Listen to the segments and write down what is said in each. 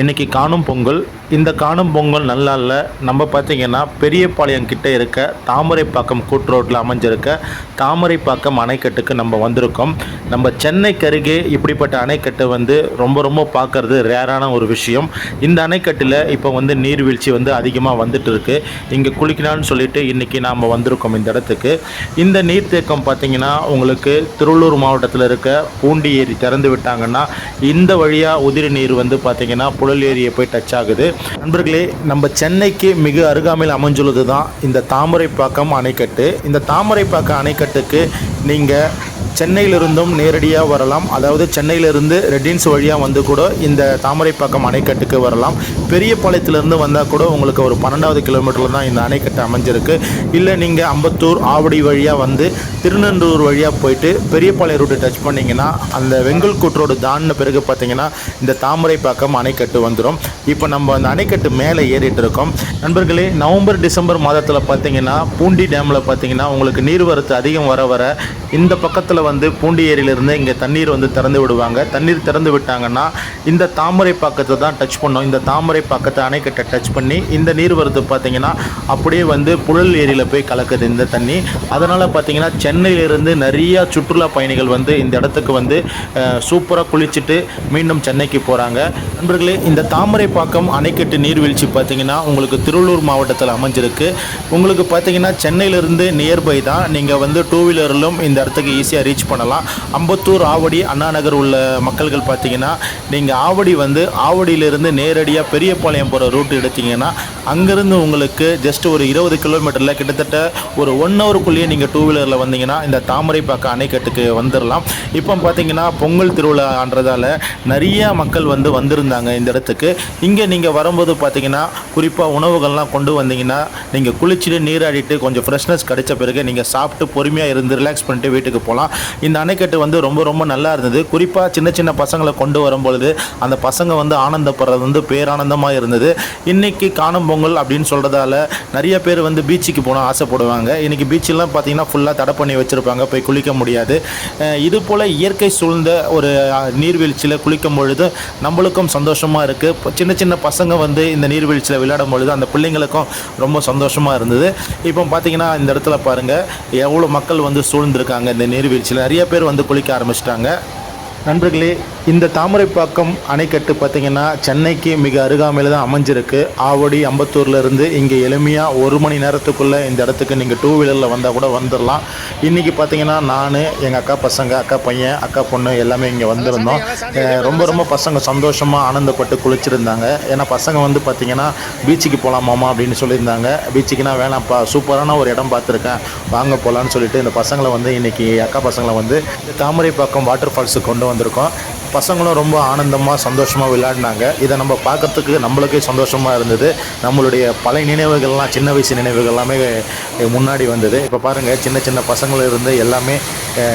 இன்றைக்கி காணும் பொங்கல். இந்த காணும் பொங்கல் நல்லா இல்லை நம்ம பார்த்திங்கன்னா பெரியபாளையம் கிட்டே இருக்க தாமரைப்பாக்கம் கூட்டு ரோட்டில் அமைஞ்சிருக்க தாமரைப்பாக்கம் அணைக்கட்டுக்கு நம்ம வந்திருக்கோம். நம்ம சென்னைக்கு அருகே இப்படிப்பட்ட அணைக்கட்டு வந்து ரொம்ப ரொம்ப பார்க்கறது ரேரான ஒரு விஷயம். இந்த அணைக்கட்டில் இப்போ வந்து நீர்வீழ்ச்சி வந்து அதிகமாக வந்துட்டு இருக்கு இங்கே குளிக்கலாம்னு சொல்லிட்டு இன்றைக்கி நாம் வந்திருக்கோம் இந்த இடத்துக்கு. இந்த நீர்த்தேக்கம் பார்த்திங்கன்னா உங்களுக்கு திருவள்ளூர் மாவட்டத்தில் இருக்க பூண்டி ஏரி திறந்து விட்டாங்கன்னா இந்த வழியாக உதிரி நீர் வந்து பார்த்திங்கன்னா புழல் ஏரியை போய் டச் ஆகுது. நண்பர்களே நம்ம சென்னைக்கு மிக அருகாமையில் அமைஞ்சுள்ளது தான் இந்த தாமரைப்பாக்கம் அணைக்கட்டு. இந்த தாமரைப்பாக்கம் அணைக்கட்டுக்கு நீங்கள் சென்னையிலிருந்தும் நேரடியாக வரலாம். அதாவது சென்னையிலிருந்து ரெட்டின்ஸ் வழியாக வந்து கூட இந்த தாமரைப்பாக்கம் அணைக்கட்டுக்கு வரலாம். பெரியபாளையத்திலிருந்து வந்தால் கூட உங்களுக்கு ஒரு பன்னெண்டாவது கிலோமீட்டரில் தான் இந்த அணைக்கட்டு அமைஞ்சிருக்கு. இல்லை நீங்கள் அம்பத்தூர் ஆவடி வழியாக வந்து திருநெந்தூர் வழியாக போயிட்டு பெரியபாளையம் ரூட்டு டச் பண்ணிங்கன்னா அந்த வெங்கல் கூற்றோடு தாண்டின பிறகு பார்த்தீங்கன்னா இந்த தாமரைப்பாக்கம் அணைக்கட்டு வந்துடும் இப்போ நம்ம அந்த அணைக்கட்டு மேலே ஏறிட்டு இருக்கோம். நண்பர்களே நவம்பர் டிசம்பர் மாதத்தில் பார்த்தீங்கன்னா பூண்டி டேமில் பார்த்தீங்கன்னா உங்களுக்கு நீர்வரத்து அதிகம் வர வர இந்த பக்கத்தில் வந்து பூண்டி ஏரியிலிருந்து இங்கே தண்ணீர் வந்து திறந்து விடுவாங்க. தண்ணீர் திறந்து விட்டாங்கன்னா இந்த தாமரை பாக்கத்தை தான் டச் பண்ணோம். இந்த தாமரை பாக்கத்தை அணைக்கட்டை டச் பண்ணி இந்த நீர் வரத்து பார்த்தீங்கன்னா அப்படியே வந்து புழல் ஏரியில் போய் கலக்குது இந்த தண்ணி. அதனால் பார்த்திங்கன்னா சென்னையிலிருந்து நிறையா சுற்றுலா பயணிகள் வந்து இந்த இடத்துக்கு வந்து சூப்பராக குளிச்சுட்டு மீண்டும் சென்னைக்கு போகிறாங்க நண்பர்களே இந்த தாமரைப்பாக்கம் அணைக்கட்டு நீர்வீழ்ச்சி பார்த்தீங்கன்னா உங்களுக்கு திருவள்ளூர் மாவட்டத்தில் அமைஞ்சிருக்கு. உங்களுக்கு பார்த்தீங்கன்னா சென்னையிலிருந்து நியர்பை தான். நீங்கள் வந்து டூ வீலரிலும் இந்த இடத்துக்கு ஈஸியாக ரீச் பண்ணலாம். அம்பத்தூர் ஆவடி அண்ணாநகர் உள்ள மக்கள்கள் பார்த்தீங்கன்னா நீங்கள் ஆவடி வந்து ஆவடியிலிருந்து நேரடியாக பெரியபாளையம் போகிற ரூட் எடுத்தீங்கன்னா அங்கேருந்து உங்களுக்கு ஜஸ்ட் ஒரு இருபது கிலோமீட்டரில் கிட்டத்தட்ட ஒரு ஒன் ஹவருக்குள்ளேயே நீங்கள் டூ வீலரில் வந்தீங்கன்னா இந்த தாமரைப்பாக்கம் அணைக்கட்டுக்கு வந்துடலாம் இப்போ பார்த்தீங்கன்னா பொங்கல் திருவிழான்றதால் நிறைய மக்கள் வந்து வந்திருந்தாங்க இந்த இடத்துக்கு. இங்கே நீங்கள் வரும்போது பார்த்தீங்கன்னா குறிப்பாக உணவுகள்லாம் கொண்டு வந்தீங்கன்னா நீங்கள் குளிச்சுட்டு நீராடிட்டு கொஞ்சம் ஃப்ரெஷ்னஸ் கிடைச்ச பிறகு நீங்கள் சாப்பிட்டு பொறுமையாக இருந்து ரிலாக்ஸ் பண்ணிட்டு வீட்டுக்கு போகலாம். இந்த அணைக்கட்டு வந்து ரொம்ப ரொம்ப நல்லா இருந்தது. குறிப்பாக சின்ன சின்ன பசங்களை கொண்டு வரும்பொழுது அந்த பசங்க வந்து ஆனந்தப்படுறது வந்து பேரானந்தமாக இருந்தது. இன்றைக்கி காணும் பொங்கல் அப்படின்னு சொல்கிறதால நிறைய பேர் வந்து பீச்சுக்கு போனால் ஆசைப்படுவாங்க. இன்றைக்கி பீச்செல்லாம் பார்த்தீங்கன்னா ஃபுல்லாக தடை பண்ணி வச்சுருப்பாங்க. போய் குளிக்க முடியாது. இது போல் இயற்கை சூழ்ந்த ஒரு நீர்வீழ்ச்சியில் குளிக்கும் பொழுது நம்மளுக்கும் சந்தோஷமாக இருக்குது சின்ன சின்ன பசங்க வந்து இந்த நீர்வீழ்ச்சியில் விளையாடும் பொழுது அந்த பிள்ளைங்களுக்கும் ரொம்ப சந்தோஷமாக இருந்தது. இப்போ பார்த்திங்கன்னா இந்த இடத்துல பாருங்கள் எவ்வளோ மக்கள் வந்து சூழ்ந்திருக்காங்க இந்த நீர்வீழ்ச்சி நீர்வீழ்ச்சியில் நிறைய பேர் வந்து குளிக்க ஆரம்பிச்சிட்டாங்க. நண்பர்களே இந்த தாமரைப்பாக்கம் அணைக்கட்டு பார்த்தீங்கன்னா சென்னைக்கு மிக அருகாமையில் தான் அமைஞ்சிருக்கு. ஆவடி அம்பத்தூர்ல இருந்து இங்கே எளிமையாக ஒரு மணி நேரத்துக்குள்ளே இந்த இடத்துக்கு நீங்கள் டூ வீலரில் வந்தால் கூட வந்துடலாம் இன்றைக்கி பார்த்தீங்கன்னா நான் எங்கள் அக்கா பசங்க அக்கா பையன் அக்கா பொண்ணு எல்லாமே இங்கே வந்திருந்தோம். ரொம்ப ரொம்ப பசங்க சந்தோஷமாக ஆனந்தப்பட்டு குளிச்சிருந்தாங்க. ஏன்னா பசங்க வந்து பார்த்தீங்கன்னா பீச்சுக்கு போகலாமாமா அப்படின்னு சொல்லியிருந்தாங்க. பீச்சுக்குனா வேணாம்ப்பா சூப்பரான ஒரு இடம் பார்த்துருக்கேன். வாங்க போகலான்னு சொல்லிட்டு இந்த பசங்களை வந்து இன்றைக்கி அக்கா பசங்களை வந்து தாமரைப்பாக்கம் வாட்டர் ஃபால்ஸுக்கு கொண்டு வந்திருக்கோம். பசங்களும் ரொம்ப ஆனந்தமாக சந்தோஷமாக விளையாடினாங்க. இதை நம்ம பார்க்கறதுக்கு நம்மளுக்கே சந்தோஷமாக இருந்தது. நம்மளுடைய பழைய நினைவுகள்லாம் சின்ன வயசு நினைவுகள் எல்லாமே முன்னாடி வந்தது. இப்போ பாருங்கள் சின்ன சின்ன பசங்கள் இருந்து எல்லாமே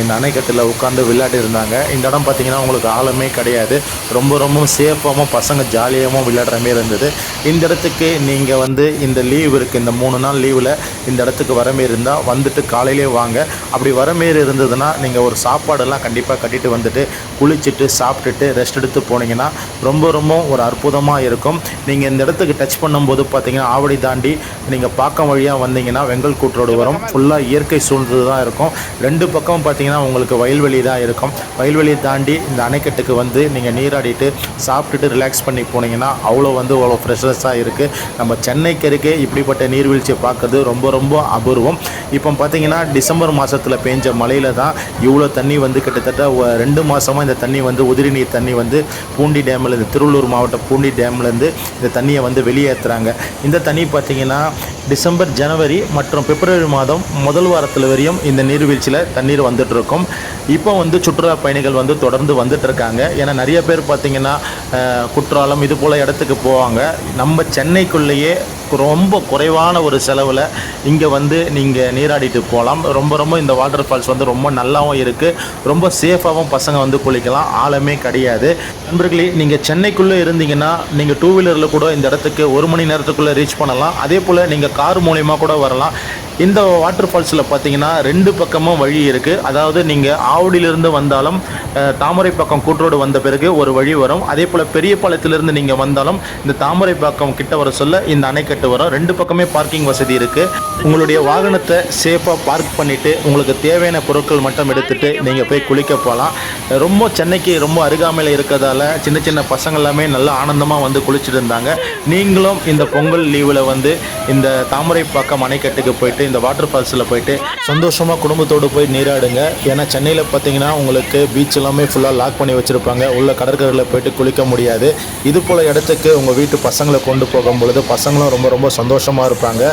இந்த அணைக்கட்டில் உட்காந்து விளையாடி இருந்தாங்க. இந்த இடம் பார்த்தீங்கன்னா உங்களுக்கு ஆழமே கிடையாது. ரொம்ப ரொம்ப சேஃபாகவும் பசங்க ஜாலியாகவும் விளையாடுற மாரி இருந்தது. இந்த இடத்துக்கு நீங்கள் வந்து இந்த லீவ் இருக்குது இந்த மூணு நாள் லீவில் இந்த இடத்துக்கு வர மாரி இருந்தால் வந்துட்டு காலையிலே வாங்க. அப்படி வர மாரி இருந்ததுன்னா நீங்கள் ஒரு சாப்பாடெல்லாம் கண்டிப்பாக கட்டிட்டு வந்துட்டு குளிச்சுட்டு சாப்பிட்டுட்டு ரெஸ்ட் எடுத்து போனீங்கன்னா ரொம்ப ரொம்ப ஒரு அற்புதமாக இருக்கும். நீங்கள் இந்த இடத்துக்கு டச் பண்ணும்போது பார்த்தீங்கன்னா ஆவடி தாண்டி நீங்கள் பாக்கம் வழியாக வந்தீங்கன்னா வெங்கல் கூற்றோடு வரும். ஃபுல்லாக இயற்கை சூழ்ந்தது தான் இருக்கும். ரெண்டு பக்கம் பார்த்தீங்கன்னா உங்களுக்கு வயல்வெளி தான் இருக்கும். வயல்வெளியை தாண்டி இந்த அணைக்கட்டுக்கு வந்து நீங்கள் நீராடிட்டு சாப்பிட்டுட்டு ரிலாக்ஸ் பண்ணி போனீங்கன்னா அவ்வளோ வந்து அவ்வளோ ஃப்ரெஷ்னஸாக இருக்குது நம்ம சென்னைக்கு இருக்கே இப்படிப்பட்ட நீர்வீழ்ச்சியை பார்க்குறது ரொம்ப ரொம்ப அபூர்வம். இப்போ பார்த்தீங்கன்னா டிசம்பர் மாதத்தில் பெஞ்ச மழையில் தான் இவ்வளோ தண்ணி வந்து கிட்டத்தட்ட ரெண்டு மாதமாக இந்த தண்ணி வந்து உதிரி நீர் தண்ணி வந்து பூண்டி டேமில் இந்த திருவள்ளூர் மாவட்டம் பூண்டி டேம்லேருந்து இந்த தண்ணியை வந்து வெளியேற்றுறாங்க இந்த தண்ணி பார்த்தீங்கன்னா டிசம்பர் ஜனவரி மற்றும் பிப்ரவரி மாதம் முதல் வாரத்தில் வரையும் இந்த நீர்வீழ்ச்சியில் தண்ணீர் வந்துட்டு இருக்கும். இப்போ வந்து சுற்றுலா பயணிகள் வந்து தொடர்ந்து வந்துட்டு இருக்காங்க. ஏன்னா நிறைய பேர் பார்த்திங்கன்னா குற்றாலம் இது போல் இடத்துக்கு போவாங்க. நம்ம சென்னைக்குள்ளேயே ரொம்ப குறைவான ஒரு செலவில் இங்கே வந்து நீங்கள் நீராடிட்டு போகலாம் ரொம்ப ரொம்ப இந்த வாட்டர் ஃபால்ஸ் வந்து ரொம்ப நல்லாவும் இருக்குது ரொம்ப சேஃபாகவும் பசங்க வந்து குளிக்கலாம். ஆழமே கிடையாது. நண்பர்களே நீங்கள் சென்னைக்குள்ளே இருந்தீங்கன்னா நீங்கள் டூ வீலரில் கூட இந்த இடத்துக்கு ஒரு மணி நேரத்துக்குள்ளே ரீச் பண்ணலாம். அதே போல் நீங்கள் கார் மூலயமா கூட வரலாம். இந்த வாட்டர் ஃபால்ஸில் பார்த்தீங்கன்னா ரெண்டு பக்கமும் வழி இருக்குது அதாவது நீங்கள் ஆவடியிலிருந்து வந்தாலும் தாமரை தாமரைப்பாக்கம் கூற்றோடு வந்த பிறகு ஒரு வழி வரும். அதே போல் பெரியபாளையத்திலிருந்து நீங்கள் வந்தாலும் இந்த தாமரைப்பாக்கம் கிட்ட வர சொல்ல இந்த அணைக்கட்டு வரும். ரெண்டு பக்கமே பார்க்கிங் வசதி இருக்குது உங்களுடைய வாகனத்தை சேஃபாக பார்க் பண்ணிவிட்டு உங்களுக்கு தேவையான பொருட்கள் மட்டும் எடுத்துகிட்டு நீங்கள் போய் குளிக்க போகலாம் ரொம்ப சென்னைக்கு ரொம்ப அருகாமையில் இருக்கிறதால சின்ன சின்ன பசங்க எல்லாமே நல்லா ஆனந்தமாக வந்து குளிச்சுட்டு இருந்தாங்க. நீங்களும் இந்த பொங்கல் லீவில் வந்து இந்த தாமரைப்பாக்கம் அணைக்கட்டுக்கு போயிட்டு இந்த வாட்டர் ஃபால்ஸில் போயிட்டு சந்தோஷமாக குடும்பத்தோடு போய் நீராடுங்க. ஏன்னா சென்னையில் பார்த்தீங்கன்னா உங்களுக்கு பீச் எல்லாமே ஃபுல்லாக லாக் பண்ணி வச்சுருப்பாங்க. உள்ள கடற்கரையில் போயிட்டு குளிக்க முடியாது. இது போல் இடத்துக்கு உங்கள் வீட்டு பசங்களை கொண்டு போகும் பொழுது பசங்களும் ரொம்ப ரொம்ப சந்தோஷமாக இருப்பாங்க.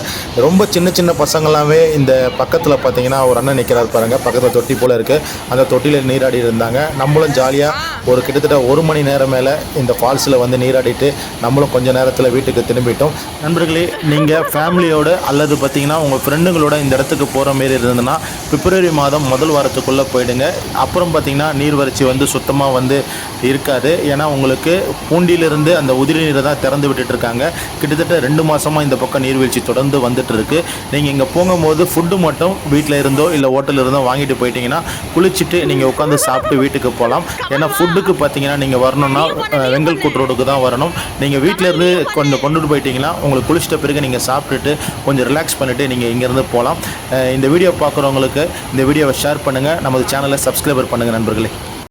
ரொம்ப சின்ன சின்ன பசங்களாமே இந்த பக்கத்தில் பார்த்தீங்கன்னா ஒரு அண்ணன் நிற்கிறார் பாருங்கள் பக்கத்தில் தொட்டி போல் இருக்குது அந்த தொட்டியில் நீராடி இருந்தாங்க. நம்மளும் ஜாலியாக ஒரு கிட்டத்தட்ட ஒரு மணி நேரம் மேலே இந்த ஃபால்ஸில் வந்து நீராடிட்டு நம்மளும் கொஞ்ச நேரத்தில் வீட்டுக்கு திரும்பிட்டோம். நண்பர்களே நீங்கள் ஃபேமிலியோடு அல்லது பார்த்தீங்கன்னா உங்கள் ஃப்ரெண்டுங்களோட இந்த இடத்துக்கு போகிற மாரி இருந்ததுன்னா பிப்ரவரி மாதம் முதல் வாரத்துக்குள்ளே போயிடுங்க. அப்புறம் பார்த்தீங்கன்னா நீர்வறட்சி வந்து சுத்தமாக வந்து இருக்காது. ஏன்னா உங்களுக்கு பூண்டியிலிருந்து அந்த உதிரி நீரை தான் திறந்து விட்டுட்டு இருக்காங்க கிட்டத்தட்ட ரெண்டு மாதமாக இந்த பக்கம் நீர்வீழ்ச்சி தொடர்ந்து வந்துட்டு இருக்கு நீங்கள் இங்கே போகும்போது ஃபுட்டு மட்டும் வீட்டில் இருந்தோ இல்லை ஹோட்டலில் இருந்தோ வாங்கிட்டு போயிட்டீங்கன்னா குளிச்சுட்டு நீங்கள் உட்காந்து சாப்பிட்டு வீட்டுக்கு போகலாம். ஏன்னா ஃபுட்டுக்கு பார்த்தீங்கன்னா நீங்கள் வரணும்னா வெங்கல் கூட்டு ரோடுக்கு தான் வரணும். நீங்கள் வீட்டிலேருந்து கொஞ்சம் கொண்டுட்டு போயிட்டீங்கன்னா உங்களுக்கு குளிச்சிட்ட பிறகு நீங்கள் சாப்பிட்டுட்டு கொஞ்சம் ரிலாக்ஸ் பண்ணிவிட்டு நீங்கள் இங்கே இருந்து போகலாம். இந்த வீடியோ பார்க்குறவங்களுக்கு இந்த வீடியோவை ஷேர் பண்ணுங்கள் நமது சேனலை சப்ஸ்கிரைபர் பண்ணுங்கள் நண்பர்களே.